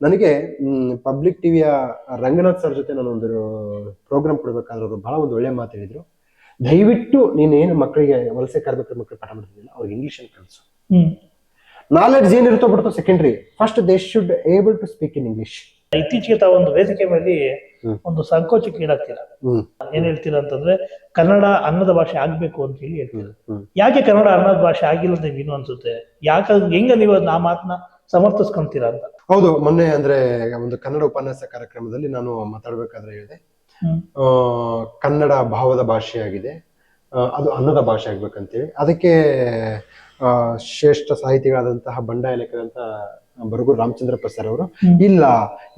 ನನಗೆ ಪಬ್ಲಿಕ್ ಟಿವಿಯ ರಂಗನಾಥ್ ಸರ್ ಜೊತೆ ನಾನು ಒಂದು ಪ್ರೋಗ್ರಾಮ್ ಕೊಡ್ಬೇಕಾದ್ರೆ ಅವರು ಬಹಳ ಒಂದು ಒಳ್ಳೆ ಮಾತು ಹೇಳಿದ್ರು. ದಯವಿಟ್ಟು ನೀನೇನು ಮಕ್ಕಳಿಗೆ ವಲಸೆ ಕಾರ್ಮಿಕರ ಮಕ್ಕಳು ಪಾಠ ಮಾಡ್ತಿದ್ದಿಲ್ಲ ಅವ್ರಿಗೆ ಇಂಗ್ಲಿಷ್ ಅಲ್ಲಿ ಕಲಿಸು ನಾಲೆಡ್ಜ್ ಏನಿರುತ್ತೋ ಬಿಡುತ್ತೋ secondary first they should able to speak in English ಇತ್ತೀಚೆಗೆ ತಾವು ಒಂದು ವೇದಿಕೆ ಮೇಲೆ ಒಂದು ಸಂಕೋಚಕ್ಕೆ ಈಡಾಗ್ತೀರಾ? ಏನ್ ಹೇಳ್ತೀರಾ ಅಂತಂದ್ರೆ ಕನ್ನಡ ಅನ್ನದ ಭಾಷೆ ಆಗ್ಬೇಕು ಅಂತ ಹೇಳಿ ಹೇಳ್ತೀರಾ? ಯಾಕೆ ಕನ್ನಡ ಅನ್ನದ ಭಾಷೆ ಆಗಿಲ್ಲ ಅಂತ ಏನು ಅನ್ಸುತ್ತೆ? ಯಾಕೆ ಹೆಂಗ ನೀವು ಆ ಮಾತನ್ನ ಸಮರ್ಥಿಸ್ಕೊಂತೀರಾ ಅಂತ? ಹೌದು ಮೊನ್ನೆ ಅಂದ್ರೆ ಒಂದು ಕನ್ನಡ ಉಪನ್ಯಾಸ ಕಾರ್ಯಕ್ರಮದಲ್ಲಿ ನಾನು ಮಾತಾಡ್ಬೇಕಾದ್ರೆ ಹೇಳಿದೆ. ಆ, ಕನ್ನಡ ಭಾವದ ಭಾಷೆಯಾಗಿದೆ. ಅದು ಅನ್ನದ ಭಾಷೆ ಆಗ್ಬೇಕಂತೇಳಿ. ಅದಕ್ಕೆ ಆ, ಶ್ರೇಷ್ಠ ಸಾಹಿತಿಗಳಾದಂತಹ ಬಂಡಾಯ ಲೇಖಕರಂತ ಬರಗೂರು ರಾಮಚಂದ್ರ ಪ್ರಸಾದ್ ಅವರು ಇಲ್ಲ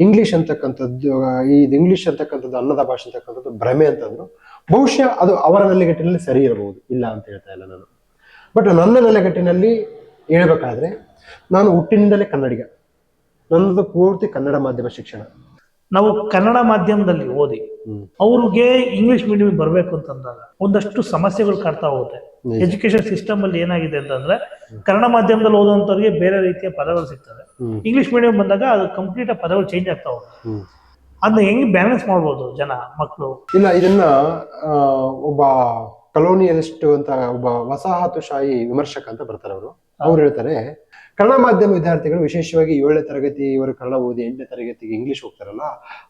ಇಂಗ್ಲಿಷ್ ಅಂತಕ್ಕಂಥದ್ದು ಈ ಇಂಗ್ಲಿಷ್ ಅಂತಕ್ಕಂಥದ್ದು ಅನ್ನದ ಭಾಷೆ ಅಂತಕ್ಕಂಥದ್ದು ಭ್ರಮೆ ಅಂತಂದ್ರು ಬಹುಶಃ ಅದು ಅವರ ನೆಲೆಗಟ್ಟಿನಲ್ಲಿ ಸರಿ ಇರಬಹುದು ಇಲ್ಲ ಅಂತ ಹೇಳ್ತಾ ಇಲ್ಲ ನಾನು. ಬಟ್ ನನ್ನ ನೆಲೆಗಟ್ಟಿನಲ್ಲಿ ಹೇಳ್ಬೇಕಾದ್ರೆ ನಾನು ಹುಟ್ಟಿನಿಂದಲೇ ಕನ್ನಡಿಗ. ನನ್ನದು ಪೂರ್ತಿ ಕನ್ನಡ ಮಾಧ್ಯಮ ಶಿಕ್ಷಣ. ನಾವು ಕನ್ನಡ ಮಾಧ್ಯಮದಲ್ಲಿ ಓದಿ. ಅವ್ರಿಗೆ ಇಂಗ್ಲಿಷ್ ಮೀಡಿಯಂ ಬರ್ಬೇಕು ಅಂತಂದಾಗ ಒಂದಷ್ಟು ಸಮಸ್ಯೆಗಳು ಕಾಡ್ತಾ ಹೋಗುತ್ತೆ. ಎಜುಕೇಶನ್ ಸಿಸ್ಟಮ್ ಅಲ್ಲಿ ಏನಾಗಿದೆ ಅಂತಂದ್ರೆ ಕನ್ನಡ ಮಾಧ್ಯಮದಲ್ಲಿ ಓದುವಂತವ್ರಿಗೆ ಬೇರೆ ರೀತಿಯ ಪದಗಳು ಸಿಗ್ತವೆ. ಇಂಗ್ಲಿಷ್ ಮೀಡಿಯಂ ಬಂದಾಗ ಅದು ಕಂಪ್ಲೀಟ್ ಪದಗಳು ಚೇಂಜ್ ಆಗ್ತಾ ಹೋಗುತ್ತೆ. ಅದನ್ನ ಹೆಂಗ್ ಬ್ಯಾಲೆನ್ಸ್ ಮಾಡ್ಬೋದು ಜನ ಮಕ್ಕಳು ಇಲ್ಲ ಇದನ್ನ ಒಬ್ಬ ಕಲೋನಿಯಲಿಸ್ಟ್ ಅಂತ ಒಬ್ಬ ವಸಾಹತುಶಾಹಿ ವಿಮರ್ಶಕ ಅಂತ ಬರ್ತಾರೆ ಅವರು. ಅವ್ರು ಹೇಳ್ತಾರೆ ಕನ್ನಡ ಮಾಧ್ಯಮ ವಿದ್ಯಾರ್ಥಿಗಳು ವಿಶೇಷವಾಗಿ ಏಳನೇ ತರಗತಿ ಇವರು ಕನ್ನಡ ಓದಿ ಎಂಟನೇ ತರಗತಿಗೆ ಇಂಗ್ಲಿಷ್ ಹೋಗ್ತಾರಲ್ಲ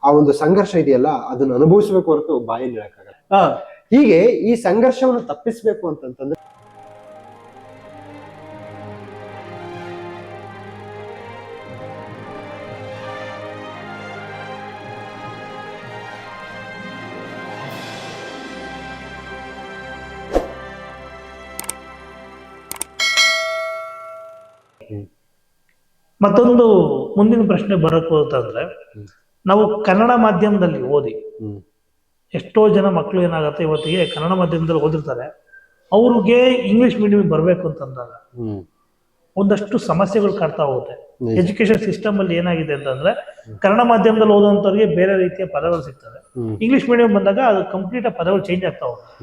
ಆ ಒಂದು ಸಂಘರ್ಷ ಇದೆಯಲ್ಲ ಅದನ್ನ ಅನುಭವಿಸಬೇಕು ಹೊರತು ಬಾಯಲ್ಲಿ ಹೇಳಕ್ಕಾಗಲ್ಲ ಹೀಗೆ ಈ ಸಂಘರ್ಷವನ್ನು ತಪ್ಪಿಸಬೇಕು ಅಂತಂತಂದ್ರೆ ಮತ್ತೊಂದು ಮುಂದಿನ ಪ್ರಶ್ನೆ ಬರಕ್ ಅಂತಂದ್ರೆ ನಾವು ಕನ್ನಡ ಮಾಧ್ಯಮದಲ್ಲಿ ಓದಿ. ಎಷ್ಟೋ ಜನ ಮಕ್ಕಳು ಏನಾಗುತ್ತೆ ಇವತ್ತಿಗೆ ಕನ್ನಡ ಮಾಧ್ಯಮದಲ್ಲಿ ಓದಿರ್ತಾರೆ ಅವ್ರಿಗೆ ಇಂಗ್ಲಿಷ್ ಮೀಡಿಯಂ ಬರ್ಬೇಕು ಅಂತಂದಾಗ ಒಂದಷ್ಟು ಸಮಸ್ಯೆಗಳು ಕಾಡ್ತಾ ಹೋಗುತ್ತೆ. ಎಜುಕೇಶನ್ ಸಿಸ್ಟಮ್ ಅಲ್ಲಿ ಏನಾಗಿದೆ ಅಂತಂದ್ರೆ ಕನ್ನಡ ಮಾಧ್ಯಮದಲ್ಲಿ ಓದುವಂತವ್ರಿಗೆ ಬೇರೆ ರೀತಿಯ ಪದಗಳು ಸಿಗ್ತವೆ. ಇಂಗ್ಲಿಷ್ ಮೀಡಿಯಂ ಬಂದಾಗ ಅದು ಕಂಪ್ಲೀಟ್ ಪದಗಳು ಚೇಂಜ್ ಆಗ್ತಾ ಹೋಗುತ್ತೆ.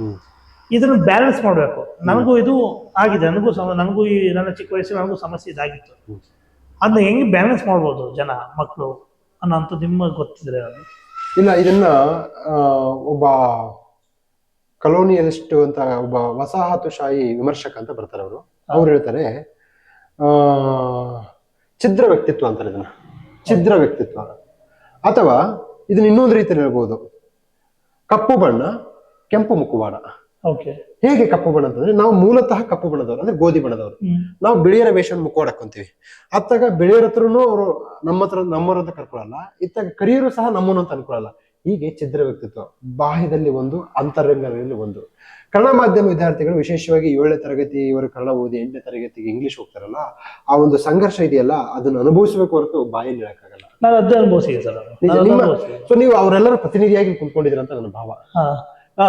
ಇದನ್ನ ಬ್ಯಾಲೆನ್ಸ್ ಮಾಡಬೇಕು. ನನಗೂ ಇದು ಆಗಿದೆ. ನನಗೂ ಸಮ ನನಗೂ ಈ ನನ್ನ ಚಿಕ್ಕ ವಯಸ್ಸಿನ ನನಗೂ ಸಮಸ್ಯೆ ಇದಾಗಿತ್ತು. ಅದನ್ನ ಹೆಂಗೆ ಬ್ಯಾಲೆನ್ಸ್ ಮಾಡ್ಬೋದು ಜನ ಮಕ್ಕಳು ಅನ್ನೋಂಥ ನಿಮ್ಮ ಗೊತ್ತಿದ್ರೆ ಅದು. ಇಲ್ಲ ಇದನ್ನ ಒಬ್ಬ ಕಲೋನಿಯಲಿಸ್ಟ್ ಅಂತ ಒಬ್ಬ ವಸಾಹತುಶಾಹಿ ವಿಮರ್ಶಕ ಅಂತ ಬರ್ತಾರೆ ಅವರು. ಅವ್ರು ಹೇಳ್ತಾರೆ ಛಿದ್ರ ವ್ಯಕ್ತಿತ್ವ ಅಂತಾರೆ ಇದನ್ನ. ಛಿದ್ರ ವ್ಯಕ್ತಿತ್ವ. ಅಥವಾ ಇದನ್ನ ಇನ್ನೊಂದು ರೀತಿಯಲ್ಲಿ ಹೇಳ್ಬೋದು. ಕಪ್ಪು ಬಣ್ಣ ಕೆಂಪು ಮುಖವಾಡ. ಹೇಗೆ ಕಪ್ಪು ಬಣ್ಣ ಅಂದ್ರೆ ನಾವು ಮೂಲತಃ ಕಪ್ಪು ಬಣ್ಣದವರು ಅಂದ್ರೆ ಗೋಧಿ ಬಣ್ಣದವರು. ನಾವು ಬಿಳಿಯರ ವೇಷನ್ ಮುಖವಾಡ ಹಾಕೊಂತೀವಿ ಅತ್ತಾಗ ಬಿಳಿಯರ ಹತ್ರನು ಅವರು ನಮ್ಮ ಹತ್ರ ನಮ್ಮರ ಅಂತ ಕರ್ಕೊಳಲ್ಲ. ಇತ್ತಾಗ ಕರಿಯರು ಸಹ ನಮ್ಮನ್ನು ಅಂತ ಅನ್ಕೊಳ್ಳಲ್ಲ ಹೀಗೆ ಛಿದ್ರ ವ್ಯಕ್ತಿತ್ವ. ಬಾಹ್ಯದಲ್ಲಿ ಒಂದು ಅಂತರಂಗದಲ್ಲಿ ಒಂದು. ಕನ್ನಡ ಮಾಧ್ಯಮ ವಿದ್ಯಾರ್ಥಿಗಳು ವಿಶೇಷವಾಗಿ ಏಳನೇ ತರಗತಿ ಇವರು ಕನ್ನಡ ಓದಿ ಎಂಟನೇ ತರಗತಿಗೆ ಇಂಗ್ಲಿಷ್ ಹೋಗ್ತಾರಲ್ಲ ಆ ಒಂದು ಸಂಘರ್ಷ ಇದೆಯಲ್ಲ ಅದನ್ನ ಅನುಭವಿಸಬೇಕು ಹೊರತು ಬಾಯಲ್ಲಿ ಹೇಳಕ್ಕಾಗಲ್ಲ ನಾನು ಅದೇ ಅನುಭವಿಸಿದೆ ಸರ್. ಸೊ ನೀವು ಅವರೆಲ್ಲರ ಪ್ರತಿನಿಧಿಯಾಗಿ ಕುಂತ್ಕೊಂಡಿದ್ದೀರ ಅಂತ ನನ್ನ ಭಾವ. ಆ,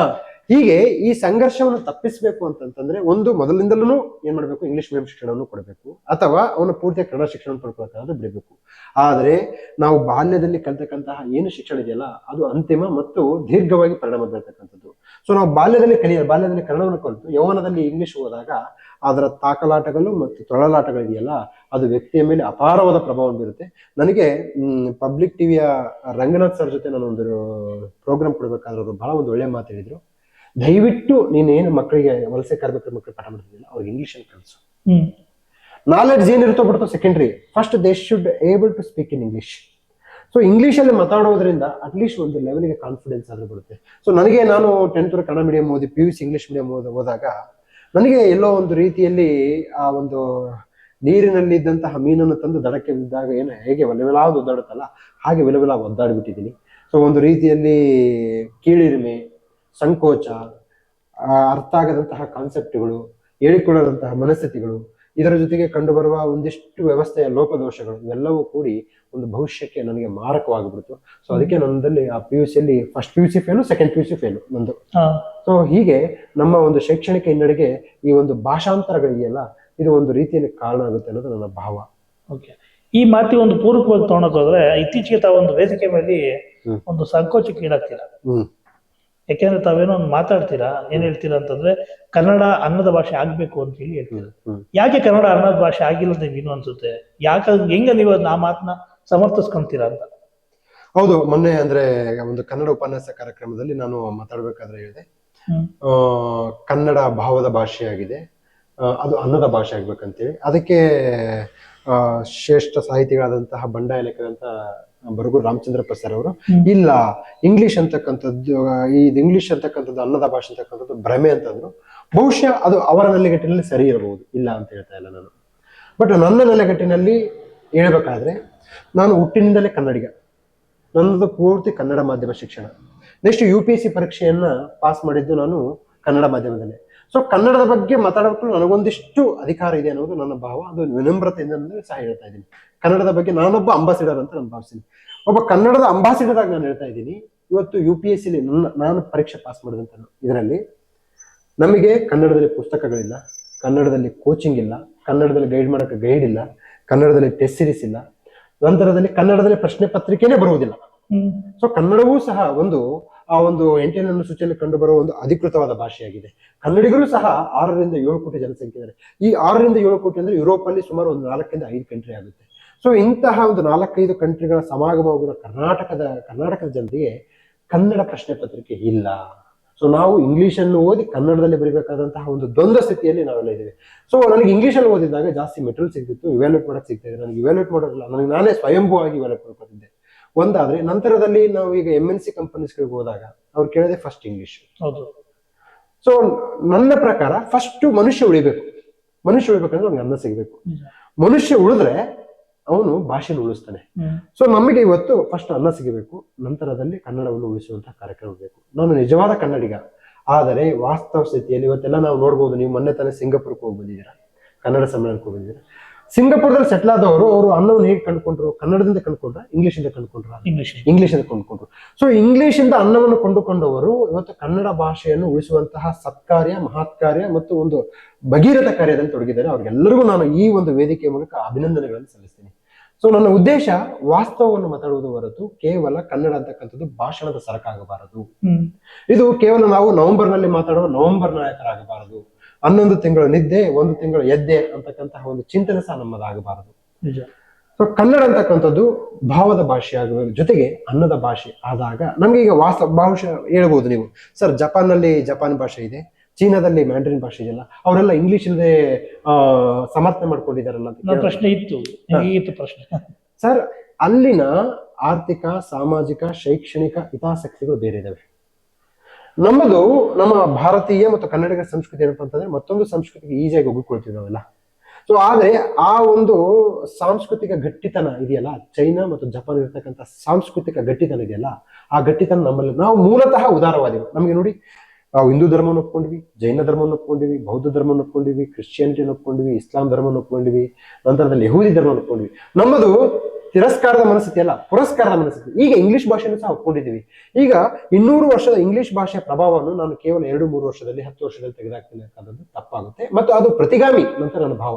ಹೀಗೆ ಈ ಸಂಘರ್ಷವನ್ನು ತಪ್ಪಿಸಬೇಕು ಅಂತಂತಂದ್ರೆ ಒಂದು ಮೊದಲಿಂದಲೂ ಏನ್ ಮಾಡಬೇಕು? ಇಂಗ್ಲಿಷ್ ಮೀಡಿಯಂ ಶಿಕ್ಷಣವನ್ನು ಕೊಡಬೇಕು. ಅಥವಾ ಅವನ ಪೂರ್ತಿ ಕನ್ನಡ ಶಿಕ್ಷಣ ಪಡ್ಕೊಳಕ್ಕಾದ್ರೆ ಬಿಡಬೇಕು. ಆದರೆ ನಾವು ಬಾಲ್ಯದಲ್ಲಿ ಕಲಿತಕ್ಕಂತಹ ಏನು ಶಿಕ್ಷಣ ಇದೆಯಲ್ಲ, ಅದು ಅಂತಿಮ ಮತ್ತು ದೀರ್ಘವಾಗಿ ಪರಿಣಾಮ ಬೀರ್ತಕ್ಕಂಥದ್ದು. ಸೊ ನಾವು ಬಾಲ್ಯದಲ್ಲಿ ಕಲಿಯ, ಬಾಲ್ಯದಲ್ಲಿ ಕನ್ನಡವನ್ನು ಕಲಿತು, ಯೌವನದಲ್ಲಿ ಇಂಗ್ಲಿಷ್ ಹೋದಾಗ ಅದರ ತಾಕಲಾಟಗಳು ಮತ್ತು ತೊಳಲಾಟಗಳಿದೆಯಲ್ಲ ಅದು ವ್ಯಕ್ತಿಯ ಮೇಲೆ ಅಪಾರವಾದ ಪ್ರಭಾವ ಬೀರುತ್ತೆ. ನನಗೆ ಪಬ್ಲಿಕ್ ಟಿವಿಯ ರಂಗನಾಥ್ ಸರ್ ಜೊತೆ ನಾನು ಒಂದು ಪ್ರೋಗ್ರಾಮ್ ಕೊಡಬೇಕಾದ್ರೆ ಅವರು ಬಹಳ ಒಂದು ಒಳ್ಳೆ ಮಾತು ಹೇಳಿದ್ರು. ದಯವಿಟ್ಟು ನೀನೇನು ಮಕ್ಕಳಿಗೆ ವಲಸೆ ಕಾರ್ಮಿಕರ ಮಕ್ಕಳು ಪಾಠ ಮಾಡ್ತಿದ್ದಿಲ್ಲ ಅವ್ರಿಗೆ ಇಂಗ್ಲಿಷ್ ಅನ್ನು ಕಲಿಸು ನಾಲೆಡ್ಜ್ ಏನಿರುತ್ತೋ ಬಿಡ್ತೋ secondary first they should able to speak in English so ಇಂಗ್ಲೀಷಲ್ಲಿ ಮಾತಾಡೋದ್ರಿಂದ ಅಟ್ಲೀಸ್ಟ್ ಒಂದು ಲೆವೆಲ್ಗೆ ಕಾನ್ಫಿಡೆನ್ಸ್ ಆದ್ರೂ ಬರುತ್ತೆ. ಸೊ ನನಗೆ ನಾನು ಟೆಂತ್ ಕನ್ನಡ ಮೀಡಿಯಂ ಓದಿ P U C English medium ಓದ ಹೋದಾಗ ನನಗೆ ಎಲ್ಲೋ ಒಂದು ರೀತಿಯಲ್ಲಿ ಆ ಒಂದು ನೀರಿನಲ್ಲಿ ಇದ್ದಂತಹ ಮೀನನ್ನು ತಂದು ದಡಕ್ಕೆ ಬಿದ್ದಾಗ ಏನು ಹೇಗೆ ವಿಲವಿಲ ಒದ್ದಾಡುತ್ತಲ್ಲ ಹಾಗೆ ವಿಲವಿಲ ಒದ್ದಾಡಿಬಿಟ್ಟಿದ್ದೀನಿ. ಸೊ ಒಂದು ರೀತಿಯಲ್ಲಿ ಕೀಳಿರಿಮೆ ಸಂಕೋಚ ಅರ್ಥ ಆಗದಂತಹ ಕಾನ್ಸೆಪ್ಟ್ಗಳು ಹೇಳಿಕೊಳ್ಳದಂತಹ ಮನಸ್ಥಿತಿಗಳು ಇದರ ಜೊತೆಗೆ ಕಂಡುಬರುವ ಒಂದಿಷ್ಟು ವ್ಯವಸ್ಥೆಯ ಲೋಪದೋಷಗಳು ಇವೆಲ್ಲವೂ ಕೂಡಿ ಒಂದು ಭವಿಷ್ಯಕ್ಕೆ ನನಗೆ ಮಾರಕವಾಗಿಬಿಡ್ತು. ಸೊ ಅದಕ್ಕೆ ನನ್ನಲ್ಲಿ ಆ ಪಿ ಯು ಸಿಯಲ್ಲಿ first P U C fail second P U C fail ನಂದು ಸೊ ಹೀಗೆ ನಮ್ಮ ಒಂದು ಶೈಕ್ಷಣಿಕ ಹಿನ್ನಡೆಗೆ ಈ ಒಂದು ಭಾಷಾಂತರಗಳಿದೆಯಲ್ಲ ಇದು ಒಂದು ರೀತಿಯಲ್ಲಿ ಕಾರಣ ಆಗುತ್ತೆ ಅನ್ನೋದು ನನ್ನ ಭಾವ. ಓಕೆ ಈ ಮಾತಿ ಒಂದು ಪೂರ್ವಕವಾಗಿ ತಗೊಳಕ್ ಹೋದ್ರೆ ಇತ್ತೀಚೆಗೆ ತಾವು ಒಂದು ವೇದಿಕೆ ಮೇಲೆ ಒಂದು ಸಂಕೋಚಕ್ಕೆ ಈಡಾಗ್ತೀರ ಹ್ಮ್. ಯಾಕೆಂದ್ರೆ ತಾವೇನೋ ಒಂದು ಮಾತಾಡ್ತೀರಾ ಏನ್ ಹೇಳ್ತೀರಾ ಅಂತಂದ್ರೆ ಕನ್ನಡ ಅನ್ನದ ಭಾಷೆ ಆಗ್ಬೇಕು ಅಂತ ಹೇಳಿ ಹೇಳ್ತೀರಾ. ಯಾಕೆ ಕನ್ನಡ ಅನ್ನದ ಭಾಷೆ ಆಗಿಲ್ಲ ಅಂತ ನಿಮ್ಗೆ ಅನ್ಸುತ್ತೆ ಯಾಕೆ ಹೆಂಗ ನೀವು ಆ ಮಾತನ್ನ ಸಮರ್ಥಿಸ್ಕೊಂತೀರಾ ಅಂತ? ಹೌದು ಮೊನ್ನೆ ಅಂದ್ರೆ ಒಂದು ಕನ್ನಡ ಉಪನ್ಯಾಸ ಕಾರ್ಯಕ್ರಮದಲ್ಲಿ ನಾನು ಮಾತಾಡ್ಬೇಕಾದ್ರೆ ಹೇಳಿದೆ. ಕನ್ನಡ ಭಾವದ ಭಾಷೆಯಾಗಿದೆ ಅದು ಅನ್ನದ ಭಾಷೆ ಆಗ್ಬೇಕಂತೇಳಿ. ಅದಕ್ಕೆ ಶ್ರೇಷ್ಠ ಸಾಹಿತಿಗಳಾದಂತಹ ಬಂಡಾಯ ಲೇಖಕರಂತ ಬರಗೂರು ರಾಮಚಂದ್ರಪ್ಪ ಸರ್ ಅವರು. ಇಲ್ಲ ಇಂಗ್ಲಿಷ್ ಅಂತಕ್ಕಂಥದ್ದು ಈ ಇಂಗ್ಲಿಷ್ ಅಂತಕ್ಕಂಥದ್ದು ಅನ್ನದ ಭಾಷೆ ಅಂತಕ್ಕಂಥದ್ದು ಭ್ರಮೆ ಅಂತಂದ್ರು. ಬಹುಶಃ ಅದು ಅವರ ನೆಲೆಗಟ್ಟಿನಲ್ಲಿ ಸರಿ ಇರಬಹುದು ಇಲ್ಲ ಅಂತ ಹೇಳ್ತಾ ಇಲ್ಲ ನಾನು. ಬಟ್ ನನ್ನ ನೆಲೆಗಟ್ಟಿನಲ್ಲಿ ಹೇಳ್ಬೇಕಾದ್ರೆ ನಾನು ಹುಟ್ಟಿನಿಂದಲೇ ಕನ್ನಡಿಗ. ನನ್ನದು ಪೂರ್ತಿ ಕನ್ನಡ ಮಾಧ್ಯಮ ಶಿಕ್ಷಣ. Next U P S C ಪರೀಕ್ಷೆಯನ್ನ pass ಮಾಡಿದ್ದು ನಾನು ಕನ್ನಡ ಮಾಧ್ಯಮದಲ್ಲೇ. ಸೊ ಕನ್ನಡದ ಬಗ್ಗೆ ಮಾತಾಡೋಕ್ಕೂ ನನಗೊಂದಿಷ್ಟು ಅಧಿಕಾರ ಇದೆ ಅನ್ನೋದು ನನ್ನ ಭಾವ. ಅದು ವಿನಮ್ರತೆಯಿಂದ ಸಹ ಹೇಳ್ತಾ ಇದ್ದೀನಿ. ಕನ್ನಡದ ಬಗ್ಗೆ ನಾನೊಬ್ಬ ಅಂಬಾಸಿಡರ್ ಅಂತ ನಾನು ಭಾವಿಸ್ತೀನಿ. ಒಬ್ಬ ಕನ್ನಡದ ಅಂಬಾಸಿಡರ್ ಆಗಿ ನಾನು ಹೇಳ್ತಾ ಇದ್ದೀನಿ. ಇವತ್ತು ಯು ಪಿ ಎಸ್ ಸಿಲಿ ನನ್ನ ನಾನು ಪರೀಕ್ಷೆ ಪಾಸ್ ಮಾಡಿದಂತ ಇದರಲ್ಲಿ ನಮಗೆ ಕನ್ನಡದಲ್ಲಿ ಪುಸ್ತಕಗಳಿಲ್ಲ ಕನ್ನಡದಲ್ಲಿ ಕೋಚಿಂಗ್ ಇಲ್ಲ ಕನ್ನಡದಲ್ಲಿ ಗೈಡ್ ಮಾಡೋಕೆ ಗೈಡ್ ಇಲ್ಲ ಕನ್ನಡದಲ್ಲಿ ಟೆಸ್ಟ್ ಸಿರೀಸ್ ಇಲ್ಲ ನಂತರದಲ್ಲಿ ಕನ್ನಡದಲ್ಲಿ ಪ್ರಶ್ನೆ ಪತ್ರಿಕೆನೇ ಬರುವುದಿಲ್ಲ. ಸೊ ಕನ್ನಡವೂ ಸಹ ಒಂದು ಆ ಒಂದು ಎಂಟನೇ ಸೂಚನೆ ಕಂಡು ಬರುವ ಒಂದು ಅಧಿಕೃತವಾದ ಭಾಷೆಯಾಗಿದೆ. ಕನ್ನಡಿಗರು ಸಹ ಆರರಿಂದ ಏಳು ಕೋಟಿ ಜನಸಂಖ್ಯೆ ಇದ್ದಾರೆ. ಈ ಆರರಿಂದ ಏಳು ಕೋಟಿ ಅಂದ್ರೆ ಯುರೋಪ್ ಅಲ್ಲಿ ಸುಮಾರು ಒಂದು ನಾಲ್ಕರಿಂದ ಐದು ಕಂಟ್ರಿ ಆಗುತ್ತೆ. ಸೊ ಇಂತಹ ಒಂದು ನಾಲ್ಕೈದು ಕಂಟ್ರಿಗಳ ಸಮಾಗಮವಾಗಿರುವ ಕರ್ನಾಟಕದ ಕರ್ನಾಟಕದ ಜನರಿಗೆ ಕನ್ನಡ ಪ್ರಶ್ನೆ ಪತ್ರಿಕೆ ಇಲ್ಲ. ಸೊ ನಾವು ಇಂಗ್ಲಿಷ್ ಅನ್ನು ಓದಿ ಕನ್ನಡದಲ್ಲಿ ಬರೀಬೇಕಾದಂತಹ ಒಂದು ದ್ವಂದ್ವ ಸ್ಥಿತಿಯಲ್ಲಿ ನಾವೆಲ್ಲ ಇದ್ದೀವಿ. ಸೊ ನನಗೆ ಇಂಗ್ಲಿಷ್ ಅಲ್ಲಿ ಓದಿದಾಗ ಜಾಸ್ತಿ ಮೆಟೀರಿಯಲ್ ಸಿಗ್ತಿತ್ತು ಇವ್ಯಾಲ್ಯೂಟ್ ಮಾಡಕ್ ಸಿಗ್ತಾ ಇದೆ ನನಗೆ ಇವ್ಯಾಲ್ಯೂಟ್ ಮಾಡೋದಿಲ್ಲ. ನನಗೆ ನಾನೇ ಸ್ವಯಂಭೂವಾಗಿ ಇವ್ಯಾಲ್ಯೂಟ್ ಮಾಡ್ಕೊತಿದ್ದೆ. ಒಂದಾದ್ರೆ ನಂತರದಲ್ಲಿ ನಾವು ಈಗ ಎಂ ಎನ್ ಸಿ ಕಂಪನೀಸ್ಗಳಿಗೆ ಹೋದಾಗ ಅವ್ರು ಕೇಳಿದೆ ಫಸ್ಟ್ ಇಂಗ್ಲಿಷ್ ಹೌದು. ಸೊ ನನ್ನ ಪ್ರಕಾರ ಫಸ್ಟ್ ಮನುಷ್ಯ ಉಳಿಬೇಕು. ಮನುಷ್ಯ ಉಳಿಬೇಕಂದ್ರೆ ಅವ್ನಿಗೆ ಅನ್ನ ಸಿಗಬೇಕು. ಮನುಷ್ಯ ಉಳಿದ್ರೆ ಅವನು ಭಾಷೆನ ಉಳಿಸ್ತಾನೆ. ಸೊ ನಮಗೆ ಇವತ್ತು ಫಸ್ಟ್ ಅನ್ನ ಸಿಗಬೇಕು ನಂತರದಲ್ಲಿ ಕನ್ನಡವನ್ನು ಉಳಿಸುವಂತಹ ಕಾರ್ಯಕ್ರಮ ಬೇಕು. ನಾನು ನಿಜವಾದ ಕನ್ನಡಿಗ. ಆದರೆ ವಾಸ್ತವ ಸ್ಥಿತಿಯಲ್ಲಿ ಇವತ್ತೆಲ್ಲ ನಾವು ನೋಡ್ಬೋದು ನೀವು ಮೊನ್ನೆ ತಾನೇ ಸಿಂಗಾಪುರಕ್ಕೆ ಹೋಗಿ ಬಂದಿದ್ದೀರಾ ಕನ್ನಡ ಸಮ್ಮೇಳನಕ್ಕೆ ಹೋಗಿದ್ದೀರಾ ಸಿಂಗಾಪುರದಲ್ಲಿ ಸೆಟ್ಲ್ ಆದವರು ಅವರು ಅನ್ನವನ್ನು ಹೇಗೆ ಕಂಡುಕೊಂಡ್ರು? ಕನ್ನಡದಿಂದ ಕಂಡುಕೊಂಡ್ರ? ಇಂಗ್ಲಿಷಿಂದ ಕಂಡುಕೊಂಡ್ರ? ಇಂಗ್ಲಿಷ್ ಇಂಗ್ಲಿಷ್ ಇಂದ ಕಂಡುಕೊಂಡ್ರು. ಸೊ ಇಂಗ್ಲಿಷ್ ಇಂದ ಅನ್ನವನ್ನು ಕೊಂಡುಕೊಂಡವರು ಇವತ್ತು ಕನ್ನಡ ಭಾಷೆಯನ್ನು ಉಳಿಸುವಂತಹ ಸತ್ಕಾರ್ಯ ಮಹತ್ಕಾರ್ಯ ಮತ್ತು ಒಂದು ಭಗೀರಥ ಕಾರ್ಯದಲ್ಲಿ ತೊಡಗಿದ್ದಾರೆ. ಅವ್ರಿಗೆಲ್ಲರಿಗೂ ನಾನು ಈ ಒಂದು ವೇದಿಕೆಯ ಮೂಲಕ ಅಭಿನಂದನೆಗಳನ್ನು ಸಲ್ಲಿಸ್ತೀನಿ. ಸೊ ನನ್ನ ಉದ್ದೇಶ ವಾಸ್ತವವನ್ನು ಮಾತಾಡುವುದು ಹೊರತು ಕೇವಲ ಕನ್ನಡ ಅಂತಕ್ಕಂಥದ್ದು ಭಾಷಣದ ಸರಕಾಗಬಾರದು. ಇದು ಕೇವಲ ನಾವು ನವೆಂಬರ್ನಲ್ಲಿ ಮಾತಾಡುವ ನವೆಂಬರ್ ನಾಯಕರಾಗಬಾರದು. ಹನ್ನೊಂದು ತಿಂಗಳು ನಿದ್ದೆ ಒಂದು ತಿಂಗಳು ಎದ್ದೆ ಅಂತಕ್ಕಂತಹ ಒಂದು ಚಿಂತನೆ ಸಹ ನಮ್ಮದಾಗಬಾರದು. ಸೊ ಕನ್ನಡ ಅಂತಕ್ಕಂಥದ್ದು ಭಾವದ ಭಾಷೆ ಆಗುವ ಜೊತೆಗೆ ಅನ್ನದ ಭಾಷೆ ಆದಾಗ ನಮ್ಗೆ ಈಗ ವಾಸ ಭಾಷೆ ಹೇಳ್ಬೋದು ನೀವು. ಸರ್ ಜಪಾನ್ನಲ್ಲಿ ಜಪಾನ್ ಭಾಷೆ ಇದೆ ಚೀನಾದಲ್ಲಿ ಮ್ಯಾಂಡ್ರಿನ್ ಭಾಷೆ ಇದೆಯಲ್ಲ ಅವರೆಲ್ಲ ಇಂಗ್ಲಿಷ್ ಇಲ್ಲದೆ ಸಮರ್ಥನೆ ಮಾಡ್ಕೊಂಡಿದ್ದಾರಲ್ಲ ಅಂತ ಪ್ರಶ್ನೆ ಇತ್ತು ಪ್ರಶ್ನೆ. ಸರ್ ಅಲ್ಲಿನ ಆರ್ಥಿಕ ಸಾಮಾಜಿಕ ಶೈಕ್ಷಣಿಕ ಹಿತಾಸಕ್ತಿಗಳು ಬೇರೆ ಇದಾವೆ. ನಮ್ಮದು ನಮ್ಮ ಭಾರತೀಯ ಮತ್ತು ಕನ್ನಡಿಗರ ಸಂಸ್ಕೃತಿ ಏನಪ್ಪ ಅಂತಂದ್ರೆ ಮತ್ತೊಂದು ಸಂಸ್ಕೃತಿಗೆ ಈಸಿಯಾಗಿ ಒಗ್ಗಿಕೊಳ್ತೀವಿ ನಾವೆಲ್ಲ. ಸೊ ಆದ್ರೆ ಆ ಒಂದು ಸಾಂಸ್ಕೃತಿಕ ಗಟ್ಟಿತನ ಇದೆಯಲ್ಲ, ಚೈನಾ ಮತ್ತು ಜಪಾನ್ ಇರ್ತಕ್ಕಂಥ ಸಾಂಸ್ಕೃತಿಕ ಗಟ್ಟಿತನ ಇದೆಯಲ್ಲ, ಆ ಗಟ್ಟಿತನ ನಮ್ಮಲ್ಲಿ ನಾವು ಮೂಲತಃ ಉದಾರವಾದಿಗಳು. ನಮಗೆ ನೋಡಿ, ನಾವು ಹಿಂದೂ ಧರ್ಮವನ್ನು ಒಪ್ಕೊಂಡಿವಿ, ಜೈನ ಧರ್ಮವನ್ನು ಒಪ್ಕೊಂಡಿವಿ, ಬೌದ್ಧ ಧರ್ಮವನ್ನು ಒಪ್ಕೊಂಡಿವಿ ಕ್ರಿಶ್ಚಿಯಾನಿಟಿಯನ್ನು ಒಪ್ಕೊಂಡಿವಿ ಇಸ್ಲಾಂ ಧರ್ಮವನ್ನು ಒಪ್ಕೊಂಡಿವಿ, ನಂತರದಲ್ಲಿ ಯಹೂದಿ ಧರ್ಮವನ್ನು ಒಪ್ಕೊಂಡಿವಿ. ನಮ್ಮದು ತಿರಸ್ಕಾರದ ಮನಸ್ಥಿತಿ ಅಲ್ಲ, ಪುರಸ್ಕಾರದ ಮನಸ್ಥಿತಿ. ಈಗ ಇಂಗ್ಲಿಷ್ ಭಾಷೆಯನ್ನು ಸಹ ಒಪ್ಕೊಂಡಿದ್ದೀವಿ. ಈಗ ಇನ್ನೂರು ವರ್ಷದ ಇಂಗ್ಲಿಷ್ ಭಾಷೆಯ ಪ್ರಭಾವವನ್ನು ನಾನು ಕೇವಲ ಎರಡು, ಮೂರು ವರ್ಷದಲ್ಲಿ, ಹತ್ತು ವರ್ಷದಲ್ಲಿ ತೆಗೆದಾಕ್ತೀನಿ ಅಂತದ್ದು ತಪ್ಪಾಗುತ್ತೆ. ಮತ್ತು ಅದು ಪ್ರತಿಗಾಮಿ ಅಂತ ನನ್ನ ಭಾವ.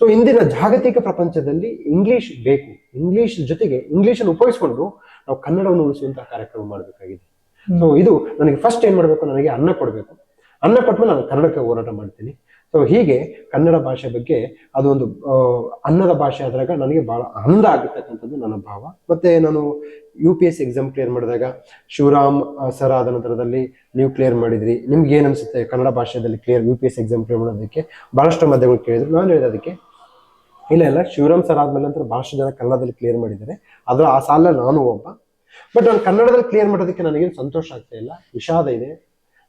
ಸೊ ಇಂದಿನ ಜಾಗತಿಕ ಪ್ರಪಂಚದಲ್ಲಿ ಇಂಗ್ಲಿಷ್ ಬೇಕು. ಇಂಗ್ಲಿಷ್ ಜೊತೆಗೆ ಇಂಗ್ಲಿಷ್ ಅನ್ನು ಉಪಯೋಗಿಸಿಕೊಂಡು ನಾವು ಕನ್ನಡವನ್ನು ಉಳಿಸುವಂತಹ ಕಾರ್ಯಕ್ರಮ ಮಾಡಬೇಕಾಗಿದೆ. ಸೊ ಇದು ನನಗೆ ಫಸ್ಟ್ ಏನ್ ಮಾಡಬೇಕು? ನನಗೆ ಅನ್ನ ಕೊಡಬೇಕು. ಅನ್ನ ಕೊಟ್ಮೇಲೆ ನಾನು ಕನ್ನಡಕ್ಕೆ ಹೋರಾಟ ಮಾಡ್ತೀನಿ. ಸೊ ಹೀಗೆ ಕನ್ನಡ ಭಾಷೆ ಬಗ್ಗೆ ಅದೊಂದು ಅನ್ನದ ಭಾಷೆ ಆದಾಗ ನನಗೆ ಬಹಳ ಆನಂದ ಆಗಿರ್ತಕ್ಕಂಥದ್ದು ನನ್ನ ಭಾವ. ಮತ್ತೆ ನಾನು U P S exam clear ಮಾಡಿದಾಗ ಶಿವರಾಮ್ ಸರ್ ಆದ ನಂತರದಲ್ಲಿ ನೀವು ಕ್ಲಿಯರ್ ಮಾಡಿದ್ರಿ. ನಿಮ್ಗೆ ಏನ್ ಅನ್ಸುತ್ತೆ ಕನ್ನಡ ಭಾಷೆಯಲ್ಲಿ clear U P S exam clear ಮಾಡೋದಕ್ಕೆ? ಬಹಳಷ್ಟು ಮಾಧ್ಯಮಗಳು ಕೇಳಿದ್ರು. ನಾನು ಹೇಳಿದೆ ಅದಕ್ಕೆ, ಇಲ್ಲ ಇಲ್ಲ, ಶಿವರಾಮ್ ಸರ್ ಆದ್ಮೇಲೆ ನಂತರ ಭಾಳಷ್ಟು ಜನ ಕನ್ನಡದಲ್ಲಿ ಕ್ಲಿಯರ್ ಮಾಡಿದ್ದಾರೆ. ಅದರ ಆ ಸಾಲಲ್ಲಿ ನಾನು ಒಬ್ಬ. ಬಟ್ ನಾನು ಕನ್ನಡದಲ್ಲಿ ಕ್ಲಿಯರ್ ಮಾಡೋದಕ್ಕೆ ನನಗೇನು ಸಂತೋಷ ಆಗ್ತಾ ಇಲ್ಲ. ವಿಷಾದ ಇದೆ.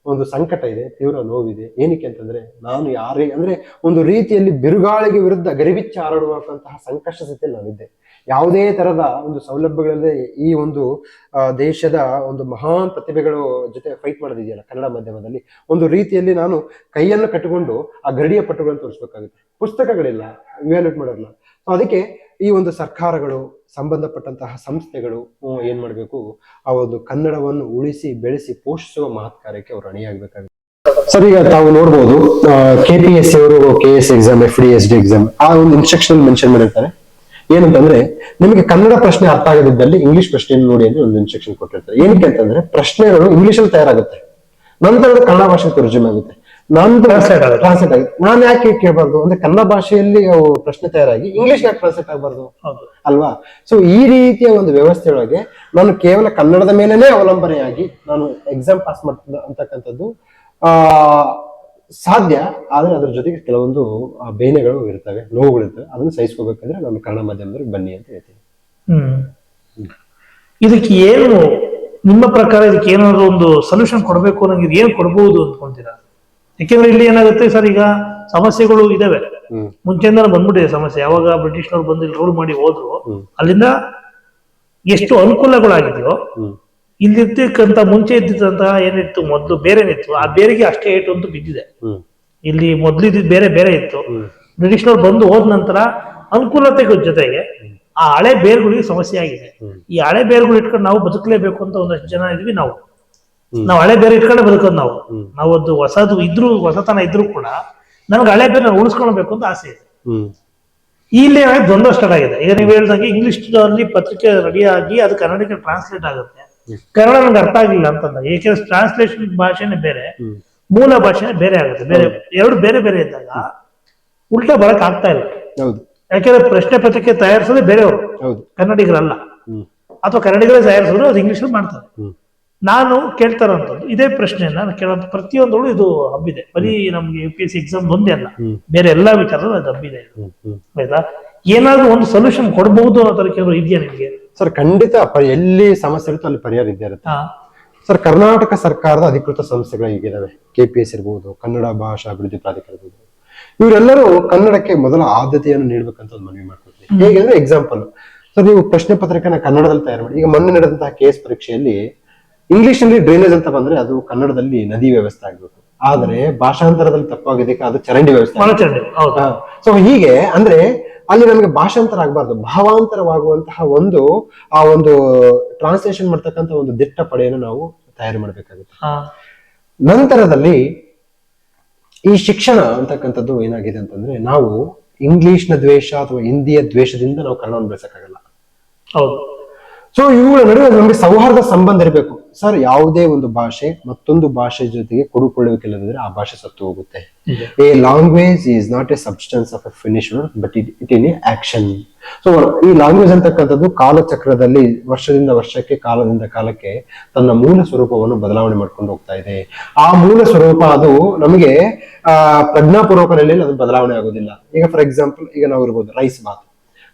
ಒಂದು ಸಂಕಟ ಇದೆ, ತೀವ್ರ ನೋವಿದೆ. ಏನಕ್ಕೆ ಅಂತಂದ್ರೆ, ನಾನು ಯಾರೇ, ಅಂದ್ರೆ ಒಂದು ರೀತಿಯಲ್ಲಿ ಬಿರುಗಾಳಿಗೆ ವಿರುದ್ಧ ಗರಿಬಿಚ್ಚ ಹಾರಾಡುವಂತಹ ಸಂಕಷ್ಟ ಸ್ಥಿತಿಯಲ್ಲಿ ನಾನಿದ್ದೆ. ಯಾವುದೇ ತರದ ಒಂದು ಸೌಲಭ್ಯಗಳಲ್ಲದೆ ಈ ಒಂದು ದೇಶದ ಒಂದು ಮಹಾನ್ ಪ್ರತಿಭೆಗಳು ಜೊತೆ ಫೈಟ್ ಮಾಡೋದಿದೆಯಲ್ಲ ಕನ್ನಡ ಮಾಧ್ಯಮದಲ್ಲಿ, ಒಂದು ರೀತಿಯಲ್ಲಿ ನಾನು ಕೈಯನ್ನು ಕಟ್ಟಿಕೊಂಡು ಆ ಗರಡಿಯ ಪಟ್ಟುಗಳನ್ನು ತೋರಿಸ್ಬೇಕಾಗುತ್ತೆ. ಪುಸ್ತಕಗಳಿಲ್ಲ ಇವ್ಯಾಲ್ಯೂಟ್ ಮಾಡೋಲ್ಲ ಸೊ ಅದಕ್ಕೆ ಈ ಒಂದು ಸರ್ಕಾರಗಳು ಸಂಬಂಧಪಟ್ಟಂತಹ ಸಂಸ್ಥೆಗಳು ಏನು ಮಾಡಬೇಕು? ಆ ಒಂದು ಕನ್ನಡವನ್ನು ಉಳಿಸಿ, ಬೆಳೆಸಿ, ಪೋಷಿಸುವ ಮಹತ್ ಕಾರ್ಯಕ್ಕೆ ಅವರು ಅಣಿಯಾಗಬೇಕಾಗುತ್ತೆ. ಸರ್, ಈಗ ತಾವು ನೋಡ್ಬೋದು ಕೆ ಪಿ ಎಸ್ ಸಿ ಅವರು K S exam F D S D exam ಆ ಒಂದು ಇನ್ಸ್ಟ್ರಕ್ಷನ್ ಮೆನ್ಷನ್ ಮಾಡಿರ್ತಾರೆ. ಏನಂತಂದ್ರೆ, ನಿಮಗೆ ಕನ್ನಡ ಪ್ರಶ್ನೆ ಅರ್ಥ ಆಗದಿದ್ದಲ್ಲಿ ಇಂಗ್ಲಿಷ್ ಪ್ರಶ್ನೆಯನ್ನು ನೋಡಿ ಅಂತ ಒಂದು ಇನ್ಸ್ಟ್ರಕ್ಷನ್ ಕೊಟ್ಟಿರ್ತಾರೆ. ಏನಕ್ಕೆ ಅಂತಂದ್ರೆ, ಪ್ರಶ್ನೆಗಳು ಇಂಗ್ಲಿಷ್ ಅಲ್ಲಿ ತಯಾರಾಗುತ್ತೆ. ನಂತರ ಕನ್ನಡ ಭಾಷೆಗೆ ತರ್ಜುಮೆ ಆಗುತ್ತೆ. ಆಗುತ್ತೆ. ಟ್ರಾನ್ಸ್ಲೇಟ್ ಆಗಿದೆ. ನಾನು ಯಾಕೆ ಕೇಳಬಾರ್ದು? ಅಂದ್ರೆ ಕನ್ನಡ ಭಾಷೆಯಲ್ಲಿ ಅವು ಪ್ರಶ್ನೆ ತಯಾರಾಗಿ ಇಂಗ್ಲಿಷ್ ಯಾಕೆ ಟ್ರಾನ್ಸ್ಲೇಟ್ ಆಗಬಾರ್ದು? ಅಲ್ವಾ? ಸೊ ಈ ರೀತಿಯ ಒಂದು ವ್ಯವಸ್ಥೆಯೊಳಗೆ ನಾನು ಕೇವಲ ಕನ್ನಡದ ಮೇಲೇನೆ ಅವಲಂಬನೆಯಾಗಿ ನಾನು ಎಕ್ಸಾಮ್ ಪಾಸ್ ಮಾಡ್ತೀನಿ ಅಂತಕ್ಕಂಥದ್ದು ಆ ಸಾಧ್ಯ. ಆದ್ರೆ ಅದ್ರ ಜೊತೆಗೆ ಕೆಲವೊಂದು ಬೇನೆಗಳು ಇರ್ತವೆ ನೋವುಗಳು ಇರ್ತವೆ. ಅದನ್ನು ಸಹಿಸ್ಕೋಬೇಕಂದ್ರೆ ನಾನು ಕನ್ನಡ ಮಾಧ್ಯಮದವ್ರಿಗೆ ಬನ್ನಿ ಅಂತ ಹೇಳ್ತೀನಿ. ಹ್ಮ್. ಇದಕ್ಕೆ ಏನು ನಿಮ್ಮ ಪ್ರಕಾರ ಇದಕ್ಕೆ ಏನಾದ್ರು ಒಂದು ಸೊಲ್ಯೂಷನ್ ಕೊಡಬೇಕು ಅನ್ನೋದು ಏನ್ ಕೊಡಬಹುದು ಅಂದ್ಕೊಂತೀರಾ? ಯಾಕೆಂದ್ರೆ ಇಲ್ಲಿ ಏನಾಗುತ್ತೆ ಸರ್ ಈಗ ಸಮಸ್ಯೆಗಳು ಇದಾವೆ. ಮುಂಚೆ ಮುಂಚೆಯಿಂದ ಬಂದ್ಬಿಟ್ಟಿದೆ ಸಮಸ್ಯೆ. ಯಾವಾಗ ಬ್ರಿಟಿಷ್ನವ್ರು ಬಂದು ಇಲ್ಲಿ ರೂಲ್ ಮಾಡಿ ಹೋದ್ರು ಅಲ್ಲಿಂದ ಎಷ್ಟು ಅನುಕೂಲಗಳಾಗಿದೆಯೋ ಇಲ್ಲಿರ್ತಕ್ಕಂತ ಮುಂಚೆ ಇದ್ದಿದ್ದಂತಹ ಏನಿತ್ತು ಮೊದಲು ಬೇರೆನಿತ್ತು ಆ ಬೇರೆಗೆ ಅಷ್ಟೇ ಏಟು ಅಂತ ಬಿದ್ದಿದೆ. ಇಲ್ಲಿ ಮೊದ್ಲು ಇದ್ದಿದ್ದು ಬೇರೆ ಬೇರೆ ಇತ್ತು. ಬ್ರಿಟಿಷ್ನವ್ರು ಬಂದು ಹೋದ ನಂತರ ಅನುಕೂಲತೆಗಳ ಜೊತೆಗೆ ಆ ಹಳೆ ಬೇರುಗಳಿಗೆ ಸಮಸ್ಯೆ ಆಗಿದೆ. ಈ ಹಳೆ ಬೇರುಗಳು ಇಟ್ಕೊಂಡು ನಾವು ಬದುಕಲೇಬೇಕು ಅಂತ ಒಂದಷ್ಟು ಜನ ಇದ್ವಿ ನಾವು. ನಾವು ಹಳೆ ಬೇರೆ ಇಟ್ಕೊಂಡೆ ಬದುಕೋದು ನಾವು. ನಾವೊಂದು ಹೊಸದು ಇದ್ರು ಹೊಸತನ ಇದ್ರು ಕೂಡ ನನಗೆ ಹಳೆ ಬೇರೆ ಉಳಿಸ್ಕೊಳ್ಬೇಕು ಅಂತ ಆಸೆ ಇದೆ. ಇಲ್ಲಿ ದ್ವಂದ್ವ ಸ್ಟಾರ್ಟ್ ಆಗಿದೆ. ಈಗ ನೀವು ಹೇಳ್ದಂಗೆ ಇಂಗ್ಲಿಷ್ ಅಲ್ಲಿ ಪತ್ರಿಕೆ ರೆಡಿ ಆಗಿ ಅದು ಕನ್ನಡಕ್ಕೆ ಟ್ರಾನ್ಸ್ಲೇಟ್ ಆಗುತ್ತೆ. ಕನ್ನಡ ನನಗೆ ಅರ್ಥ ಆಗಿಲ್ಲ ಅಂತಂದಾಗ ಏಕೆಂದ್ರೆ ಟ್ರಾನ್ಸ್ಲೇಷನ್ ಭಾಷೆನೇ ಬೇರೆ ಮೂಲ ಭಾಷೆನೇ ಬೇರೆ ಆಗುತ್ತೆ. ಬೇರೆ ಎರಡು ಬೇರೆ ಬೇರೆ ಇದ್ದಾಗ ಉಲ್ಟಾ ಬರಕ್ ಆಗ್ತಾ ಇಲ್ಲ. ಯಾಕೆಂದ್ರೆ ಪ್ರಶ್ನೆ ಪತ್ರಿಕೆ ತಯಾರಿಸೋದೇ ಬೇರೆಯವರು. ಕನ್ನಡಿಗರಲ್ಲ. ಅಥವಾ ಕನ್ನಡಿಗರೇ ತಯಾರಿಸಿದ್ರು ಅದು ಇಂಗ್ಲಿಷ್ ಮಾಡ್ತಾರೆ. ನಾನು ಕೇಳ್ತಾರಂಥದ್ದು ಇದೇ ಪ್ರಶ್ನೆ ನಾನು ಕೇಳೋಂಥ ಪ್ರತಿಯೊಂದರಲ್ಲೂ ಇದು ಹಬ್ಬಿದೆ. ಬರೀ ನಮ್ಗೆ U P S C exam ಒಂದೇ ಅಲ್ಲ. ಬೇರೆ ಎಲ್ಲಾ ವಿಚಾರದಲ್ಲೂ ಅದು ಹಬ್ಬಿದೆ. ಇದು. ಆಯ್ತಾ? ಏನಾದ್ರೂ ಒಂದು ಸೊಲ್ಯೂಷನ್ ಕೊಡಬಹುದು ಅನ್ನೋ ತರ ಏನಾದ್ರು ಇದೆಯಾ ನಿಮ್ಗೆ? ಸರ್ ಖಂಡಿತ ಪ- ಎಲ್ಲಿ ಸಮಸ್ಯೆ ಇರುತ್ತೋ ಅಲ್ಲಿ ಪರಿಹಾರ ಇದ್ದೇ ಇರುತ್ತೆ. ಹಾ. ಸರ್ ಕರ್ನಾಟಕ ಸರ್ಕಾರದ ಅಧಿಕೃತ ಸಂಸ್ಥೆಗಳು ಈಗಿದ್ದಾವೆ ಕೆ ಪಿ ಎಸ್ ಇರ್ಬೋದು ಕನ್ನಡ ಭಾಷಾ ಅಭಿವೃದ್ಧಿ ಪ್ರಾಧಿಕಾರ ಇರ್ಬೋದು. ಇವರೆಲ್ಲರೂ ಕನ್ನಡಕ್ಕೆ ಮೊದಲ ಆದ್ಯತೆಯನ್ನು ನೀಡಬೇಕಂತ ಒಂದು ಮನವಿ ಮಾಡ್ತಾರೆ ಹೇಗೆ ಅಂದ್ರೆ ಎಕ್ಸಾಂಪಲ್ ಸರ್ ನೀವು ಪ್ರಶ್ನೆ ಪತ್ರಿಕೆನ ಕನ್ನಡದಲ್ಲಿ ತಯಾರು ಮಾಡಿ ಈಗ ಮೊನ್ನೆ ನಡೆದಂತಹ ಕೆ ಎಸ್ ಪರೀಕ್ಷೆಯಲ್ಲಿ ಇಂಗ್ಲಿಷ್ನಲ್ಲಿ ಡ್ರೈನೇಜ್ ಅಂತ ಬಂದ್ರೆ ಅದು ಕನ್ನಡದಲ್ಲಿ ನದಿ ವ್ಯವಸ್ಥೆ ಆಗ್ಬೇಕು. ಆದ್ರೆ ಭಾಷಾಂತರದಲ್ಲಿ ತಪ್ಪಾಗಿದೆ ಅದು ಚರಂಡಿ ವ್ಯವಸ್ಥೆ ಸೊ ಹೀಗೆ ಅಂದ್ರೆ ಅಲ್ಲಿ ನಮಗೆ ಭಾಷಾಂತರ ಆಗಬಾರ್ದು. ಭಾವಾಂತರವಾಗುವಂತಹ ಒಂದು ಆ ಒಂದು ಟ್ರಾನ್ಸ್ಲೇಷನ್ ಮಾಡ್ತಕ್ಕಂಥ ಒಂದು ದಿಟ್ಟ ಪಡೆಯನ್ನು ನಾವು ತಯಾರಿ ಮಾಡಬೇಕಾಗುತ್ತೆ. ನಂತರದಲ್ಲಿ ಈ ಶಿಕ್ಷಣ ಅಂತಕ್ಕಂಥದ್ದು ಏನಾಗಿದೆ ಅಂತಂದ್ರೆ ನಾವು ಇಂಗ್ಲಿಷ್ನ ದ್ವೇಷ ಅಥವಾ ಹಿಂದಿಯ ದ್ವೇಷದಿಂದ ನಾವು ಕನ್ನಡವನ್ನು ಬೆಳೆಸಕ್ಕಾಗಲ್ಲ. ಹೌದು. ಸೊ ಇವುಗಳ ನಡುವೆ ನಮಗೆ ಸೌಹಾರ್ದ ಸಂಬಂಧ ಇರಬೇಕು. ಸರ್ ಯಾವುದೇ ಒಂದು ಭಾಷೆ ಮತ್ತೊಂದು ಭಾಷೆ ಜೊತೆಗೆ ಕೊಡುಕೊಳ್ಳಬೇಕಿಲ್ಲದಿದ್ರೆ ಆ ಭಾಷೆ ಸತ್ತು ಹೋಗುತ್ತೆ. A language is not a substance of a finish but it it in a action so ಈ ಲಾಂಗ್ವೇಜ್ ಅಂತಕ್ಕಂಥದ್ದು ಕಾಲಚಕ್ರದಲ್ಲಿ ವರ್ಷದಿಂದ ವರ್ಷಕ್ಕೆ ಕಾಲದಿಂದ ಕಾಲಕ್ಕೆ ತನ್ನ ಮೂಲ ಸ್ವರೂಪವನ್ನು ಬದಲಾವಣೆ ಮಾಡ್ಕೊಂಡು ಹೋಗ್ತಾ ಇದೆ. ಆ ಮೂಲ ಸ್ವರೂಪ ಅದು ನಮಗೆ ಆ ಪ್ರಜ್ಞಾಪೂರ್ವಕ ನೆಲೆಯಲ್ಲಿ ಅದು ಬದಲಾವಣೆ ಆಗೋದಿಲ್ಲ. ಈಗ ಫಾರ್ ಎಕ್ಸಾಂಪಲ್ ಈಗ ನಾವು ಇರ್ಬೋದು ರೈಸ್ ಬಾತ್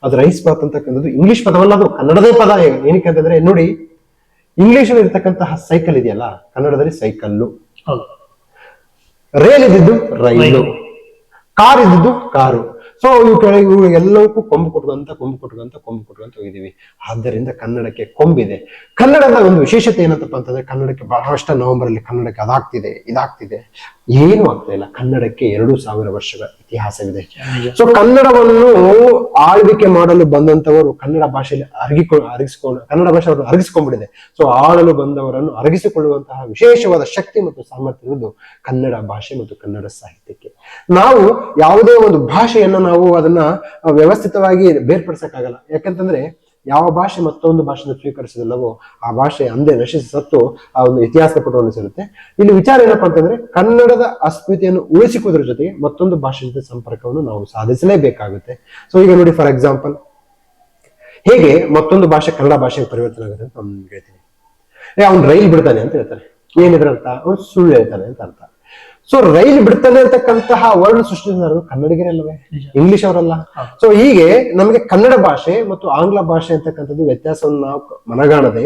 ಅದು ರೈಸ್ ಬಾತ್ ಅಂತಕ್ಕಂಥದ್ದು ಇಂಗ್ಲಿಷ್ ಪದವಲ್ಲ ಅದು ಕನ್ನಡದೇ ಪದ ಏನಕ್ಕೆ ಅಂತಂದ್ರೆ ನೋಡಿ ಇಂಗ್ಲಿಷ್ ಅಲ್ಲಿ ಇರ್ತಕ್ಕಂತಹ ಸೈಕಲ್ ಇದೆಯಲ್ಲ ಕನ್ನಡದಲ್ಲಿ ಸೈಕಲ್ಲು ರೈಲ್ ಇದ್ದಿದ್ದು ರೈಲು. ರೈಲು. ಕಾರ್ ಇದ್ದಿದ್ದು ಕಾರು ಸೊ ಇವು ಕೆಳಗೆ ಇವು ಎಲ್ಲವಕ್ಕೂ ಕೊಂಬು ಕೊಟ್ಕೊಂತ ಕೊಂಬು ಕೊಟ್ಕೊಂತ ಕೊಂಬು ಕೊಟ್ಕೊಂತ ಹೋಗಿದ್ದೀವಿ. ಆದ್ದರಿಂದ ಕನ್ನಡಕ್ಕೆ ಕೊಂಬಿದೆ. ಕನ್ನಡದ ಒಂದು ವಿಶೇಷತೆ ಏನಂತಪ್ಪ ಅಂತಂದ್ರೆ ಕನ್ನಡಕ್ಕೆ ಬಹಳಷ್ಟು ನವೆಂಬರ್ ಅಲ್ಲಿ ಕನ್ನಡಕ್ಕೆ ಅದಾಗ್ತಿದೆ ಇದಾಗ್ತಿದೆ. ಏನು ಆಗ್ತಾ ಇಲ್ಲ. ಕನ್ನಡಕ್ಕೆ ಎರಡು ಸಾವಿರ ವರ್ಷಗಳ ಇತಿಹಾಸವಿದೆ. ಸೊ ಕನ್ನಡವನ್ನು ಆಳ್ವಿಕೆ ಮಾಡಲು ಬಂದಂತವರು ಕನ್ನಡ ಭಾಷೆಯಲ್ಲಿ ಅರಗಿಕೊ ಅರಗಿಸಿಕೊಂಡು ಕನ್ನಡ ಭಾಷೆ ಅವರನ್ನು ಅರಗಿಸಿಕೊಂಡ್ಬಿಟ್ಟಿದೆ. ಸೊ ಆಳಲು ಬಂದವರನ್ನು ಅರಗಿಸಿಕೊಳ್ಳುವಂತಹ ವಿಶೇಷವಾದ ಶಕ್ತಿ ಮತ್ತು ಸಾಮರ್ಥ್ಯ ಇರುವುದು ಕನ್ನಡ ಭಾಷೆ ಮತ್ತು ಕನ್ನಡ ಸಾಹಿತ್ಯಕ್ಕೆ. ನಾವು ಯಾವುದೇ ಒಂದು ಭಾಷೆಯನ್ನು ನಾವು ಅದನ್ನ ವ್ಯವಸ್ಥಿತವಾಗಿ ಬೇರ್ಪಡಿಸಕ್ಕಾಗಲ್ಲ. ಯಾಕಂತಂದ್ರೆ ಯಾವ ಭಾಷೆ ಮತ್ತೊಂದು ಭಾಷೆಯನ್ನು ಸ್ವೀಕರಿಸಿದಲ್ಲವೋ ಆ ಭಾಷೆ ಅಂದೇ ನಶಿಸಿ ಸತ್ತು ಆ ಒಂದು ಇತಿಹಾಸದ ಪುಟವನ್ನು ಸೇರುತ್ತೆ. ಇಲ್ಲಿ ವಿಚಾರ ಏನಪ್ಪಾ ಅಂತಂದ್ರೆ ಕನ್ನಡದ ಅಸ್ಮಿತೆಯನ್ನು ಉಳಿಸಿಕೊಳ್ಳೋದ್ರ ಜೊತೆಗೆ ಮತ್ತೊಂದು ಭಾಷೆ ಜೊತೆ ಸಂಪರ್ಕವನ್ನು ನಾವು ಸಾಧಿಸಲೇಬೇಕಾಗುತ್ತೆ. ಸೊ ಈಗ ನೋಡಿ ಫಾರ್ ಎಕ್ಸಾಂಪಲ್ ಹೇಗೆ ಮತ್ತೊಂದು ಭಾಷೆ ಕನ್ನಡ ಭಾಷೆಗೆ ಪರಿವರ್ತನೆ ಆಗುತ್ತೆ ಅಂತ ಹೇಳ್ತೀನಿ. ಏ, ಅವ್ನು ರೈಲ್ ಬಿಡ್ತಾನೆ ಅಂತ ಹೇಳ್ತಾರೆ. ಏನಿದ್ರ ಅರ್ಥ ಅವ್ನು ಸುಳ್ಳು ಹೇಳ್ತಾನೆ ಅಂತ ಅರ್ಥ. ಸೊ ರೈಲ್ ಬಿಡ್ತಾನೆ ಅಂತಕ್ಕಂತಹ ವರ್ಣ ಸೃಷ್ಟಿಸಿದರು ಕನ್ನಡಿಗರಲ್ಲವೇ. ಇಂಗ್ಲಿಷ್ ಅವರಲ್ಲ. ಸೊ ಹೀಗೆ ನಮಗೆ ಕನ್ನಡ ಭಾಷೆ ಮತ್ತು ಆಂಗ್ಲ ಭಾಷೆ ಅಂತಕ್ಕಂಥದ್ದು ವ್ಯತ್ಯಾಸವನ್ನು ನಾವು ಮನಗಾಣದೆ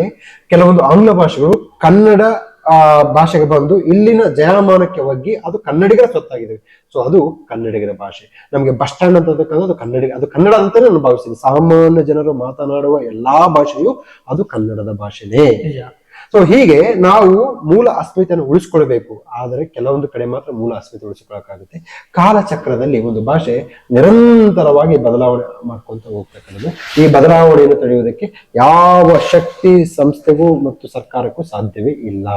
ಕೆಲವೊಂದು ಆಂಗ್ಲ ಭಾಷೆಗಳು ಕನ್ನಡ ಆ, ಭಾಷೆಗೆ ಬಂದು ಇಲ್ಲಿನ ಜಯಮಾನಕ್ಕೆ ಒಗ್ಗಿ ಅದು ಕನ್ನಡಿಗರ ಸ್ವತ್ತಾಗಿದೆ. ಸೊ ಅದು ಕನ್ನಡಿಗರ ಭಾಷೆ. ನಮಗೆ ಬಸ್ ಸ್ಟ್ಯಾಂಡ್ ಅಂತಕ್ಕಂಥದ್ದು ಕನ್ನಡಿಗ ಅದು ಕನ್ನಡ ಅಂತಾನೆ ನಾನು ಭಾವಿಸ್ತೀನಿ. ಸಾಮಾನ್ಯ ಜನರು ಮಾತನಾಡುವ ಎಲ್ಲಾ ಭಾಷೆಯು ಅದು ಕನ್ನಡದ ಭಾಷೆನೇ. ಸೊ ಹೀಗೆ ನಾವು ಮೂಲ ಅಸ್ಮಿತೆಯನ್ನು ಉಳಿಸ್ಕೊಳ್ಬೇಕು. ಆದರೆ ಕೆಲವೊಂದು ಕಡೆ ಮಾತ್ರ ಮೂಲ ಅಸ್ಮಿತೆ ಉಳಿಸಿಕೊಳ್ಳಕ್ಕಾಗುತ್ತೆ. ಕಾಲಚಕ್ರದಲ್ಲಿ ಒಂದು ಭಾಷೆ ನಿರಂತರವಾಗಿ ಬದಲಾವಣೆ ಮಾಡ್ಕೊಂತ ಹೋಗ್ತಕ್ಕಂಥದ್ದು. ಈ ಬದಲಾವಣೆಯನ್ನು ತಡೆಯುವುದಕ್ಕೆ ಯಾವ ಶಕ್ತಿ ಸಂಸ್ಥೆಗೂ ಮತ್ತು ಸರ್ಕಾರಕ್ಕೂ ಸಾಧ್ಯವೇ ಇಲ್ಲ.